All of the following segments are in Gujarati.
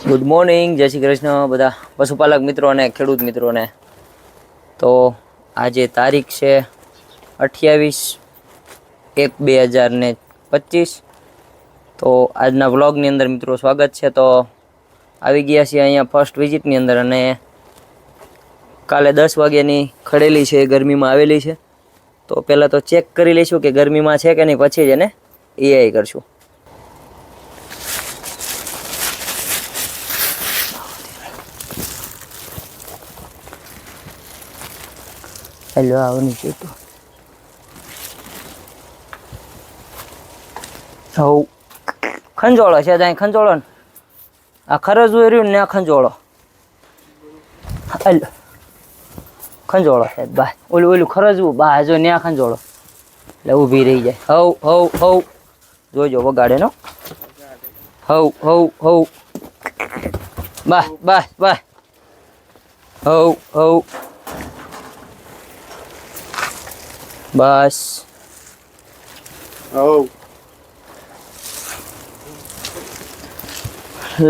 ગુડ મોર્નિંગ જય શ્રી કૃષ્ણ બધા પશુપાલક મિત્રો અને ખેડૂત મિત્રોને. તો આજે તારીખ છે અઠ્યાવીસ એક બે હજાર ને પચીસ. તો આજના વ્લોગની અંદર મિત્રો સ્વાગત છે. તો આવી ગયા છીએ અહીંયા ફર્સ્ટ વિઝિટની અંદર અને કાલે દસ વાગ્યાની ખડેલી છે એ ગરમીમાં આવેલી છે. તો પહેલાં તો ચેક કરી લઈશું કે ગરમીમાં છે કે નહીં, પછી જ એને એઆઈ કરશું. હેલો આવની છે તો. હવ. ખંજોળો છે ત્યાં ખંજોળો ને? આ ખરજવું રહ્યું ને આ ખંજોળો. હેલો. ખંજોળો છે, બા ઓલું ઓલું ખરજવું બા, જો ન્યા ખંજોળો. એટલે ઊભી રહી જાય. હવ હવ હવ. જોજો વગાડે નો હવ હવ હવ. બા બા બા. હવ હવ. બસ.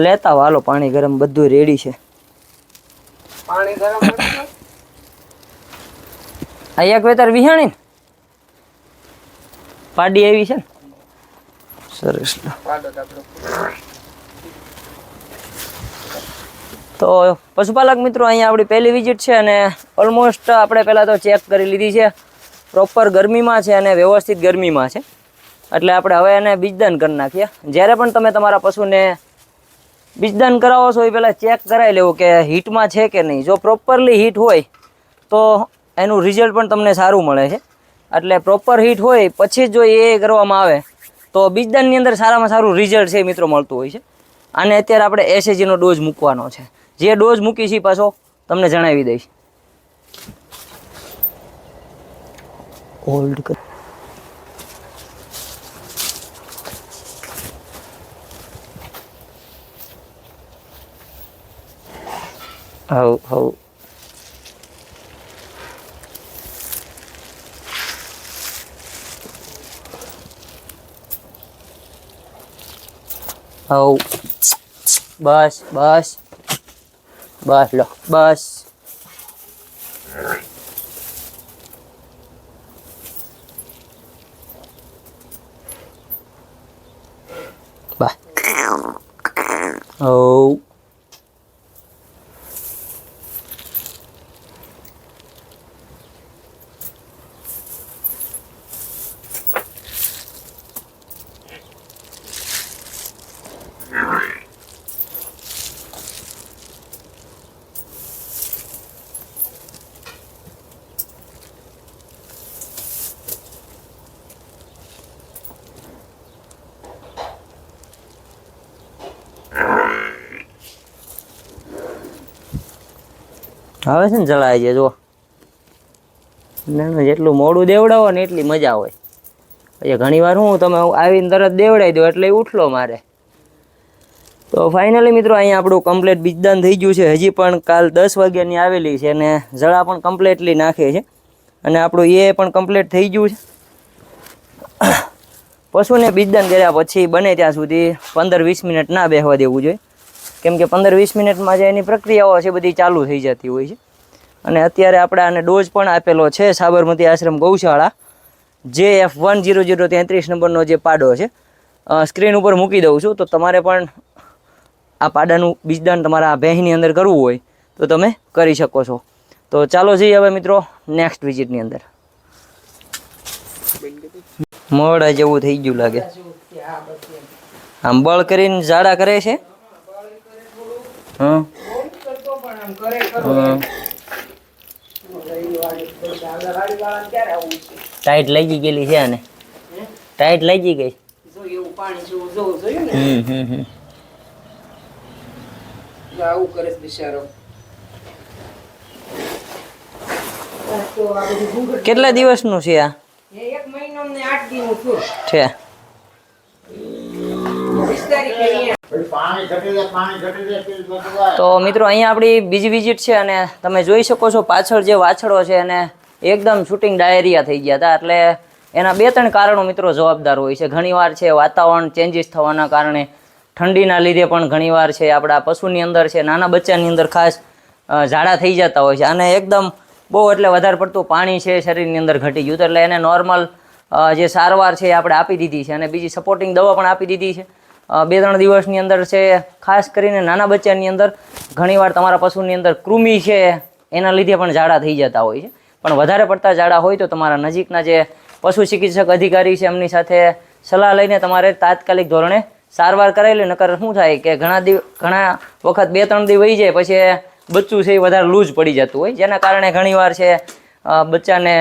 લેતા વાલો પાણી ગરમ બધું રેડી છે. પાણી ગરમ. આ એક વેતર વિહાણી પાડી આવી છે ને. સરસ તો તો પશુપાલક મિત્રો અહીંયા આપણી પહેલી વિઝિટ છે અને ઓલમોસ્ટ આપણે પહેલાં તો ચેક કરી લીધી છે. પ્રોપર ગરમીમાં છે અને વ્યવસ્થિત ગરમીમાં છે. એટલે આપણે હવે એને બીજદાન કરી નાખીએ. જ્યારે પણ તમે તમારા પશુને બીજદાન કરાવો છો, એ પહેલાં ચેક કરાવી લેવું કે હીટમાં છે કે નહીં. જો પ્રોપરલી હીટ હોય, તો એનું રિઝલ્ટ પણ તમને સારું મળે છે. એટલે પ્રોપર હીટ હોય, પછી જ એ કરવામાં આવે, તો બીજદાનની અંદર સારામાં સારું રિઝલ્ટ છે મિત્રો મળતું હોય છે. અને અત્યારે આપણે એસએજીનો ડોઝ મૂકવાનો છે. જે ડોઝ મૂકી છે પાછો તમને જણાવી દઈશ. હોલ્ડ કર હવ હવ હવ બસ બસ બસ લો બસ હવ આવે છે ને જલાય જાય જો ના જેટલું મોડું દેવડાવો ને એટલી મજા હોય. પછી ઘણી વાર હું, તમે આવીને તરત દેવડાવી દો, એટલે ઉઠલો મારે. તો ફાઇનલી મિત્રો, અહીંયા આપણું કમ્પ્લેટ બીજદાન થઈ ગયું છે. હજી પણ કાલ દસ વાગ્યાની આવેલી છે અને જળા પણ કમ્પ્લેટલી નાખે છે. અને આપણું એ પણ કમ્પ્લેટ થઈ ગયું છે. પશુને બીજદાન કર્યા પછી બને ત્યાં સુધી પંદર વીસ મિનિટ ના બેસવા દેવું જોઈએ. કેમ કે પંદર વીસ મિનિટમાં જે એની પ્રક્રિયાઓ છે બધી ચાલુ થઈ જતી હોય છે. અને અત્યારે આપણે આને ડોઝ પણ આપેલો છે સાબરમતી આશ્રમ ગૌશાળા. જે એફ વન જીરો જીરો તેત્રીસ નંબરનો જે પાડો છે સ્ક્રીન ઉપર મૂકી દઉં છું. તો તમારે પણ આ પાડાનું બીજદાન તમારા ભેંસની અંદર કરવું હોય તો તમે કરી શકો છો. તો ચાલો જઈએ હવે મિત્રો નેક્સ્ટ વિઝિટની અંદર. મોડા જેવું થઈ ગયું લાગે. આમ બળ કરીને ઝાડા કરે છે. હં? ટાઈટ લઈ ગયેલી છે આને. ટાઈટ લઈ ગઈ ગઈ. એવું પાણી જેવું જોવું જોયું ને હમ હમ. હમ આવું કરે છે બિચારો. આ કેટલા દિવસનું છે આ? એ એક મહિનો ને આઠ દીનું છું. તે મિત્રો, અહીંયા આપણી બીજી વિઝિટ છે અને તમે જોઈ શકો છો પાછળ જે વાછડો છે એને એકદમ શૂટિંગ ડાયરિયા થઈ ગયા હતા. એટલે એના બે ત્રણ કારણો મિત્રો જવાબદાર હોય છે. ઘણીવાર છે વાતાવરણ ચેન્જીસ થવાના કારણે ઠંડીના લીધે પણ ઘણીવાર છે આપણા પશુની અંદર છે, નાના બચ્ચાની અંદર ખાસ ઝાડા થઈ જતા હોય છે. અને એકદમ બહુ એટલે વધારે પડતું પાણી છે શરીરની અંદર ઘટી ગયું એટલે એને નોર્મલ જે સારવાર છે એ આપણે આપી દીધી છે. અને બીજી સપોર્ટિંગ દવા પણ આપી દીધી છે. બે ત્રણ દિવસની અંદર છે, ખાસ કરીને નાના બચ્ચાની અંદર ઘણીવાર તમારા પશુની અંદર કૃમિ છે, એના લીધે પણ ઝાડા થઈ જતા હોય છે. પણ વધારે પડતા ઝાડા હોય તો તમારા નજીકના જે પશુ ચિકિત્સક અધિકારી છે, એમની સાથે સલાહ લઈને તમારે તાત્કાલિક ધોરણે સારવાર કરાવી નકર શું થાય કે ઘણા દિવ, ઘણા વખત બે ત્રણ દિવસ વહી જાય, પછી બચ્ચું છે એ વધારે લૂઝ પડી જતું હોય. જેના કારણે ઘણીવાર છે બચ્ચાને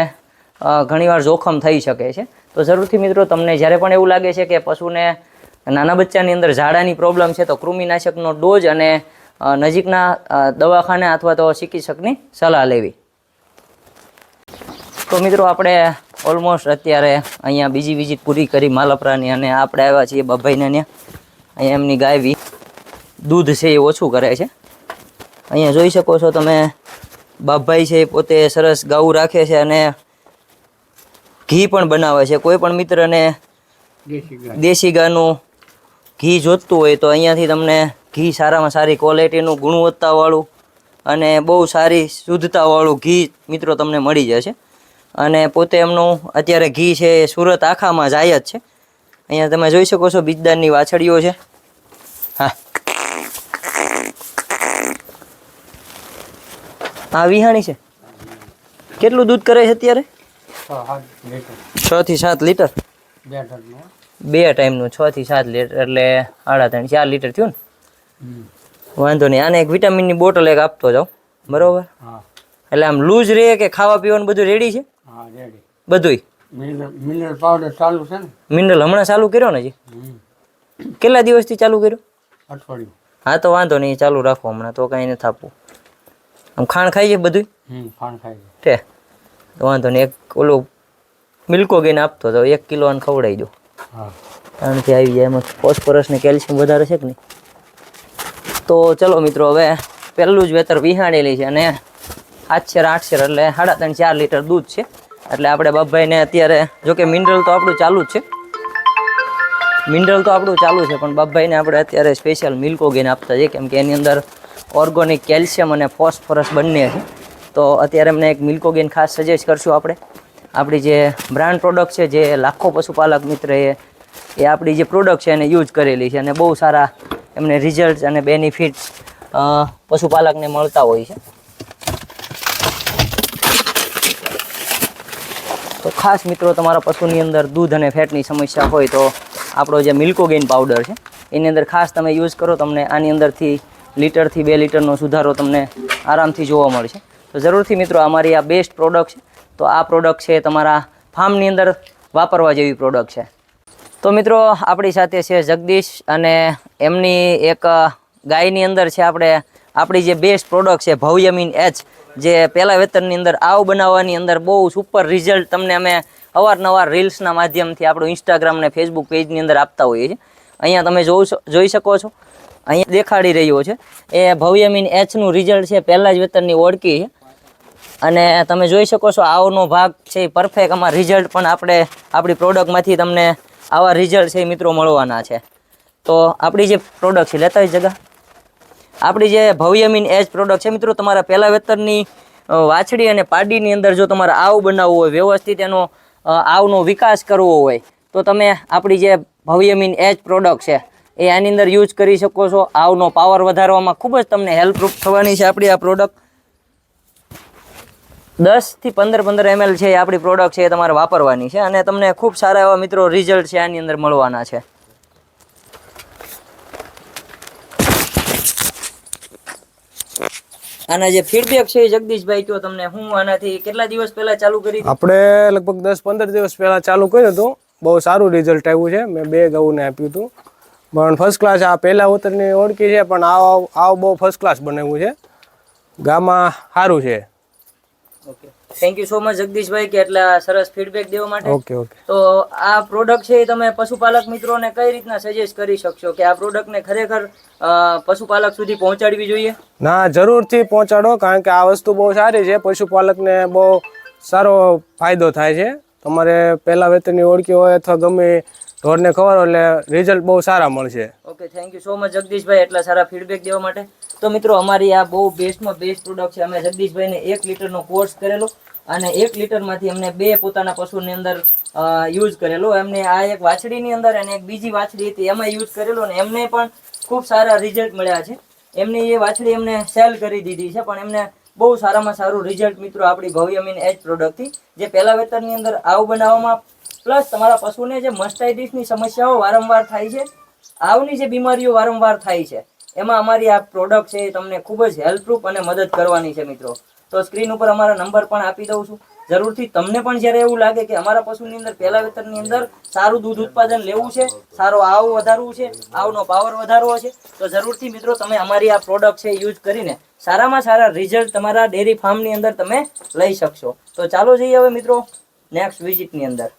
ઘણીવાર જોખમ થઈ શકે છે. તો જરૂરથી મિત્રો, તમને જ્યારે પણ એવું લાગે છે કે પશુને નાના બચ્ચાની અંદર ઝાડાની પ્રોબ્લેમ છે તો કૃમિનાશકનો ડોઝ અને નજીકના દવાખાને અથવા તો ચિકિત્સકની સલાહ લેવી. તો મિત્રો આપણે ઓલમોસ્ટ અત્યારે અહીંયા બીજી વિઝિટ પૂરી કરી માલપરાની અને આપણે આવ્યા છીએ બભાઈને ત્યાં. અહીંયા એમની ગાયવી દૂધ છે એ ઓછું કરે છે. અહીંયા જોઈ શકો છો તમે બાપભાઈ છે એ પોતે સરસ ગાઉ રાખે છે અને ઘી પણ બનાવે છે. કોઈ પણ મિત્રને દેશી ગાયનું ઘી જોતતું હોય તો અહીંયાથી તમને ઘી સારામાં સારી ક્વોલિટીનું ગુણવત્તાવાળું અને બહુ સારી શુદ્ધતાવાળું ઘી મિત્રો તમને મળી જશે. અને પોતે એમનું અત્યારે ઘી છે એ સુરત આખામાં જાય જ છે. અહીંયા તમે જોઈ શકો છો બીજદારની વાછડીઓ છે. હા. આ વિહાણી છે. કેટલું દૂધ કરે છે અત્યારે? છ થી સાત લીટર. બે ટાઈમનું છ થી સાત લીટર એટલે સાડા ત્રણ ચાર લીટર થયું ને. વાંધો નહીં આને એક વિટામિનની બોટલ એક આપતો જાઉં. બરોબર? એટલે આમ લૂઝ રહે કે ખાવા પીવાનું બધું રેડી છે? બધુંય. મિનરલ પાવડર ચાલુ છે ને? મિનરલ હમણાં ચાલુ કર્યો ને જી કેટલા દિવસથી ચાલુ કર્યો? અઠવાડિયું. હા તો વાંધો નહીં ચાલુ રાખો હમણાં તો કાંઈ નથી આપવું. આમ ખાણ ખાઈ છે બધું ખાણ ખાઈ છે. તો વાંધો નહીં એક ઓલું મિલ્કો ગઈને આપતો તો એક કિલો અને ખવડાવી દો હા કે આવી જાય એમાં ફોસ્ફરસ ને કેલ્શિયમ વધારે છે કે નહીં? તો ચલો મિત્રો, હવે પહેલું જ વેતર વિહાણેલી છે અને આઠસેર આઠસેર એટલે સાડા ત્રણ, ચાર લીટર દૂધ છે. એટલે આપણે બાપભાઈને અત્યારે, જોકે મિનરલ તો આપણું ચાલુ જ છે. મિનરલ તો આપણું ચાલુ છે, પણ બાપભાઈને આપણે અત્યારે સ્પેશિયલ મિલ્કો ગેન આપતા છે કેમ કે એની અંદર ઓર્ગોનિક કેલ્શિયમ અને ફોસ્ફરસ બંને છે. તો અત્યારે એમને એક મિલ્કો ગેન ખાસ સજેસ્ટ કરશું આપણે. આપણી જે બ્રાન્ડ પ્રોડક્ટ છે, જે લાખો પશુપાલક મિત્ર એ એ આપણી જે પ્રોડક્ટ છે એને યુઝ કરેલી છે અને બહુ સારા એમને રિઝલ્ટ અને બેનિફિટ્સ પશુપાલકને મળતા હોય છે. તો ખાસ મિત્રો તમારા પશુની અંદર દૂધ અને ફેટની સમસ્યા હોય તો આપણો જે મિલ્કોગેન પાવડર છે, એની અંદર ખાસ તમે યુઝ કરો, તમને આની અંદરથી લીટરથી બે લીટરનો સુધારો તમને આરામથી જોવા મળશે. તો જરૂરથી મિત્રો અમારી આ બેસ્ટ પ્રોડક્ટ છે તો આ પ્રોડક્ટ છે તમારા ફાર્મની અંદર વાપરવા જેવી પ્રોડક્ટ છે. તો મિત્રો, આપણી સાથે છે જગદીશ અને એમની એક ગાયની અંદર છે આપણે, આપણી જે બેસ્ટ પ્રોડક્ટ છે ભવ્યમીન એચ, જે પહેલા વેતનની અંદર આવ બનાવવાની અંદર બહુ સુપર રિઝલ્ટ તમને અમે અવારનવાર રીલ્સના માધ્યમથી આપણું ઇન્સ્ટાગ્રામ ને ફેસબુક પેજની અંદર આપતા હોઈએ છીએ. અહીંયા તમે જોઉં જોઈ શકો છો. અહીંયા દેખાડી રહ્યો છે. એ ભવ્યમીન એચનું રિઝલ્ટ છે પહેલાં જ વેતનની ઓળખી છે. અને તમે જોઈ શકો છો આવનો ભાગ છે એ પરફેક્ટ આમાં રિઝલ્ટ પણ આપણે આપણી પ્રોડક્ટમાંથી તમને આવા રિઝલ્ટ છે એ મિત્રો મળવાના છે. તો આપણી જે પ્રોડક્ટ છે, લેતા જગા. આપણી જે ભવ્યમીન એજ પ્રોડક્ટ છે મિત્રો, તમારા પહેલા વેતરની વાછડી અને પાડીની અંદર જો તમારે આવ બનાવવું હોય, વ્યવસ્થિત એનો આવનો વિકાસ કરવો હોય, તો તમે આપણી જે ભવ્યમીન એજ પ્રોડક્ટ છે, એ આની અંદર યુઝ કરી શકો છો. આવનો પાવર વધારવામાં ખૂબ જ તમને હેલ્પરૂપ થવાની છે આપણી આ પ્રોડક્ટ દસથી પંદર પંદર એમએલ છે એ આપણી પ્રોડક્ટ છે એ તમારે વાપરવાની છે અને તમને ખૂબ સારા એવા મિત્રો રિઝલ્ટ છે આની અંદર મળવાના છે. આના જે ફીડબેક છે જગદીશભાઈ કયો તમને, હું આનાથી કેટલા દિવસ પહેલા ચાલુ કરી આપણે લગભગ દસ પંદર દિવસ પહેલા ચાલુ કર્યું હતું. બહુ સારું રિઝલ્ટ આવ્યું છે. મેં બે ગૌને આપ્યું હતું. પણ ફર્સ્ટ ક્લાસ આ પહેલા ઉતરની ઓળખી છે, પણ આવ આવ બહુ ફર્સ્ટ ક્લાસ બનાવ્યું છે. ગામાં સારું છે. Okay thank you so much જગદીશભાઈ કે એટલા સરસ ફીડબેક દેવા માટે. ઓકે ઓકે તો આ પ્રોડક્ટ છે એ તમે પશુપાલક મિત્રોને કઈ રીતના સજેસ્ટ કરી શકશો? કે આ પ્રોડક્ટને ખરેખર પશુપાલક સુધી પહોંચાડવી જોઈએ? ના જરૂરથી પહોંચાડો કારણ કે આ વસ્તુ બહુ સારી છે. પશુપાલકને બહુ સારો ફાયદો થાય છે. તમારે પહેલા વેતનની ઓળખી હોય અથવા ગમે ઢોરને ખવડાવો એટલે રિઝલ્ટ બહુ સારા મળશે. Okay thank you so much જગદીશભાઈ, એટલા સારા ફીડબેક દેવા માટે. તો મિત્રો, અમારી આ બહુ બેસ્ટમાં બેસ્ટ પ્રોડક્ટ છે. અમે જગદીશભાઈને એક લીટરનો કોર્સ કરેલો અને એક લીટરમાંથી અમને બે પોતાના પશુની અંદર યુઝ કરેલો. એમને આ એક વાછડીની અંદર અને એક બીજી વાછડી હતી, એમાં યુઝ કરેલો અને એમને પણ ખૂબ સારા રિઝલ્ટ મળ્યા છે. એમની એ વાછડી એમને સેલ કરી દીધી છે, પણ એમને બહુ સારામાં સારું રિઝલ્ટ મિત્રો આપણી ભવ્યમીન એજ પ્રોડક્ટથી જે પહેલા વેતરની અંદર આવું બનાવવામાં પ્લસ તમારા પશુને જે મસ્ટાઇટિસની સમસ્યાઓ વારંવાર થાય છે, આવની જે બીમારીઓ વારંવાર થાય છે, એમાં અમારી આ પ્રોડક્ટ છે એ તમને ખૂબ જ હેલ્પરૂપ અને મદદ કરવાની છે મિત્રો. તો સ્ક્રીન ઉપર અમારા નંબર પણ આપી દઉં છું. જરૂરથી તમને પણ જ્યારે એવું લાગે કે અમારા પશુની અંદર, પહેલા વેતરની અંદર સારું દૂધ ઉત્પાદન લેવું છે, સારો આવ વધારવું છે, આવનો પાવર વધારવો છે, તો જરૂરથી મિત્રો તમે અમારી આ પ્રોડક્ટ છે યુઝ કરીને સારામાં સારા રિઝલ્ટ તમારા ડેરી ફાર્મની અંદર તમે લઈ શકશો. તો ચાલો જઈએ હવે મિત્રો નેક્સ્ટ વિઝિટની અંદર.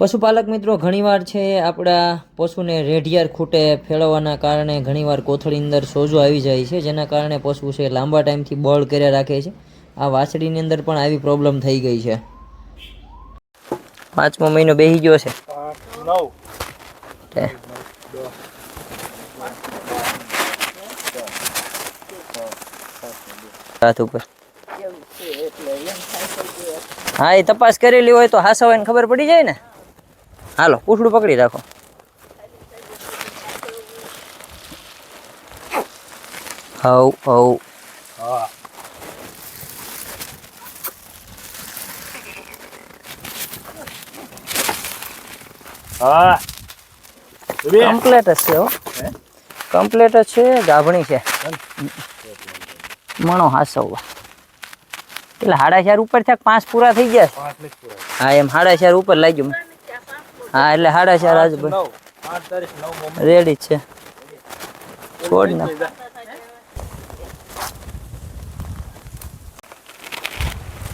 પશુપાલક મિત્રો, ઘણીવાર છે આપણા પશુને રેઢિયાર ખૂટે ફેળવવાના કારણે ઘણીવાર કોથળીની અંદર સોજો આવી જાય છે, જેના કારણે પશુ છે લાંબા ટાઈમથી બળ કર્યા રાખે છે. આ વાછડીની અંદર પણ આવી પ્રોબ્લેમ થઈ ગઈ છે. પાંચમો મહિનો બેસી ગયો છે. હાથ ઉપર. હા, એ તપાસ કરેલી હોય તો હાસા હોય ખબર પડી જાય ને? હાલો પૂછડું પકડી રાખો. હવ હવ. કમ્પ્લેટ જ છે હો. કમ્પ્લેટ જ છે ગાભણી છે. મણો હાસવવા. એટલે સાડા ચાર ઉપર થયા પાંચ પૂરા થઈ ગયા છે? હા એમ સાડા ચાર ઉપર લાગ્યું. હા એટલે સાડા ચાર આજ રેડી છે. છોડ ના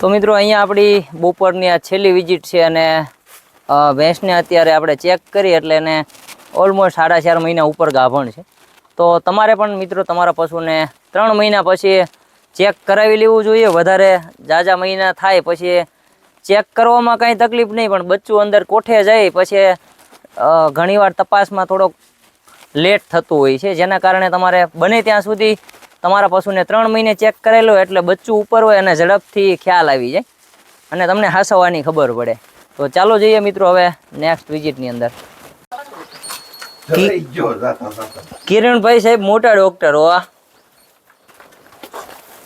તો મિત્રો અહીંયા આપણી બપોરની આ છેલ્લી વિઝિટ છે અને ભેંસને અત્યારે આપણે ચેક કરી એટલે એને ઓલમોસ્ટ સાડા ચાર મહિના ઉપર ગાભણ છે. તો તમારે પણ મિત્રો તમારા પશુને ત્રણ મહિના પછી ચેક કરાવી લેવું જોઈએ. વધારે જાજા મહિના થાય પછી ચેક કરવામાં કાંઈ તકલીફ નહીં પણ બચ્ચું અંદર કોઠે જાય પછી ઘણીવાર તપાસમાં થોડોક લેટ થતું હોય છે જેના કારણે તમારે બને ત્યાં સુધી તમારા પશુને ત્રણ મહિને ચેક કરેલો એટલે બચ્ચું ઉપર હોય અને ઝડપથી ખ્યાલ આવી જાય. અને તમને હસવાની ખબર પડે. તો ચાલો જઈએ મિત્રો હવે નેક્સ્ટ વિઝિટની અંદર. કિરણભાઈ સાહેબ મોટા ડોક્ટર હોવા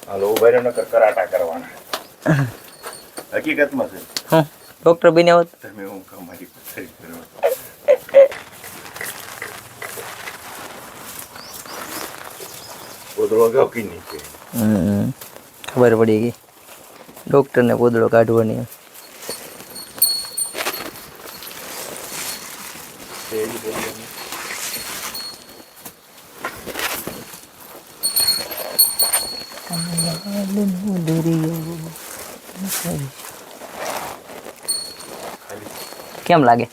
હાલો ઊભા કરાટા કરવાના. હકીકતમાં છે. હું ડોક્ટર બન્યા હોત. તમે હું કહું મારી પથારી કરવા ગોદડો અગાઉ કી નહીં કે હમ, ખબર પડી ગઈ. ડોક્ટરને પોદળો કાઢવાની કેમ લાગે?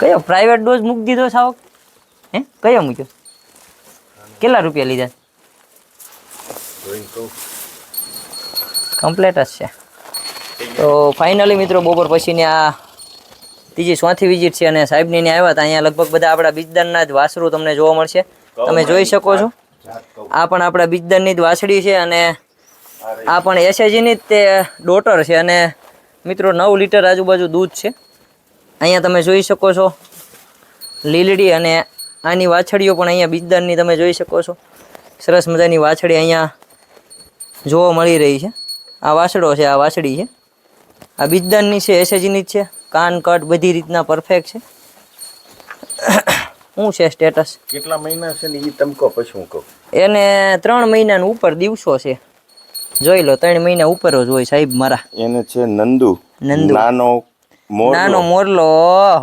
કયો? પ્રાઇવેટ ડોઝ મૂકી દીધો સાવ હે? કયો મૂક્યો? કેટલા રૂપિયા લીધા? કમ્પ્લેટ જ છે. તો ફાઇનલી મિત્રો બપોર પછીની આ ત્રીજી ચોથી વિઝિટ છે અને સાહેબની ને આવ્યા હતા. અહીંયા લગભગ બધા આપણા બીજદારના જ વાસરું તમને જોવા મળશે. તમે જોઈ શકો છો. આ પણ આપણા બીજદારની જ વાસળી છે અને આ પણ એસએજીની જ તે ડોટર છે અને મિત્રો નવ લીટર આજુબાજુ દૂધ છે. અહીંયા તમે જોઈ શકો છો લીલડી અને આની વાછડીઓ પણ અહીંયા બીજદારની તમે જોઈ શકો છો. સરસ મજાની વાછડી અહીંયા જોવા મળી રહી છે. આ વાછડો છે આ વાછડી છે. આ બીજદારની છે એસએજીની જ છે. કાન કટ બધી રીતના પરફેક્ટ છે. શું છે સ્ટેટસ કેટલા મહિના છે ને એ તમે પછી હું કહું. એને ત્રણ મહિનાનું ઉપર દિવસો છે. જોઈ લો ત્રણ મહિના ઉપર જ હોય સાહેબ મારા. એને છે નંદુ. નંદુ. નાનો નાનો મોરલો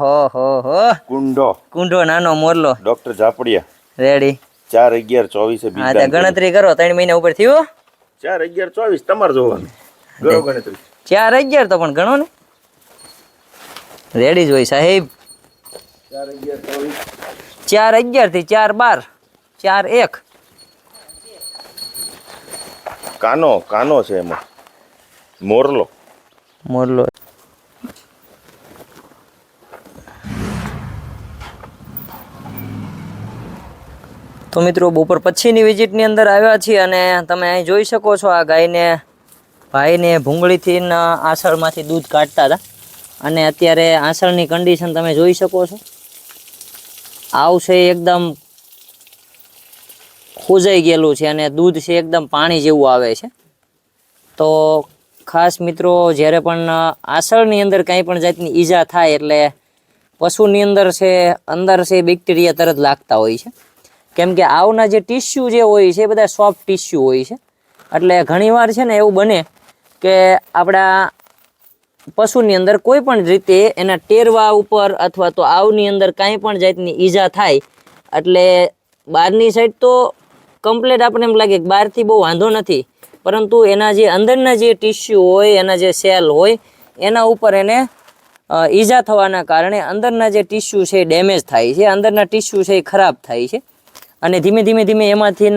હો હો હો. કુંડો. કુંડો નાનો મોરલો. ડોક્ટર ઝાપડિયા. રેડી ચાર અગિયાર ચોવીસ હા ગણતરી કરો ત્રણ મહિના ઉપર થયો? ચાર અગિયાર ચોવીસ તમારે જોવાનું. ગણતરી. ચાર અગિયાર તો પણ ગણો ને. રેડી જ હોય સાહેબ. ચાર અગિયારથી ચાર બાર ચાર એક. કાનો કાનો છે એમાં. મોરલો. મોરલો. તો મિત્રો, બપોર પછીની વિઝિટની અંદર આવ્યા છીએ અને તમે અહીં જોઈ શકો છો આ ગાયને, ભાઈને ભૂંગળીથી આસળમાંથી દૂધ કાઢતા હતા. અને અત્યારે આસળની કન્ડિશન તમે જોઈ શકો છો. આવશે એકદમ ખોજાઈ ગયેલું છે અને દૂધ છે એકદમ પાણી જેવું આવે છે. તો ખાસ મિત્રો, જ્યારે પણ આસળની અંદર કાંઈ પણ જાતની ઈજા થાય એટલે પશુની અંદર છે અંદર છે બેક્ટેરિયા તરત લાગતા હોય છે. કેમ કે આવના જે ટીસ્યુ જે હોય છે એ બધા સોફ્ટ ટીસ્યુ હોય છે. એટલે ઘણીવાર છે ને એવું બને કે આપણા પશુની અંદર કોઈ પણ રીતે એના ટેરવા ઉપર અથવા તો આવની અંદર કાંઈ પણ જાતની ઈજા થાય. એટલે બહારની સાઈડ તો કમ્પ્લેટ આપણને એમ લાગે કે બહારથી બહુ વાંધો નથી. પરંતુ એના જે અંદરના જે ટીસ્યુ હોય, એના જે સેલ હોય, એના ઉપર એને ઈજા થવાના કારણે અંદરના જે ટીસ્યુ છે એ ડેમેજ થાય છે. અંદરના ટીસ્યુ છે એ ખરાબ થાય છે. અને ધીમે ધીમે ધીમે એમાંથી